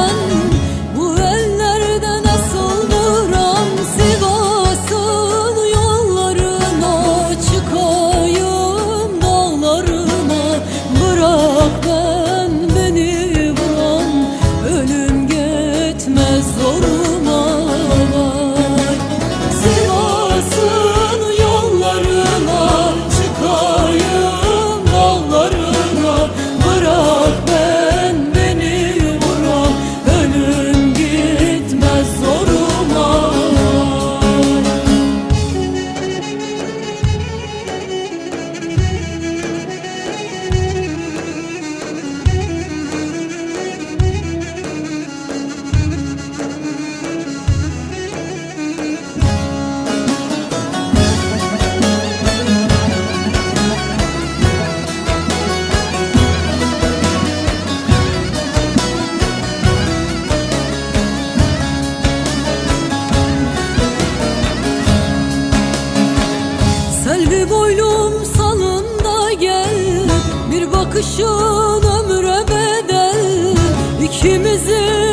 넌 Selvi boylum salında gel Bir bakışın ömre bedel. İkimizin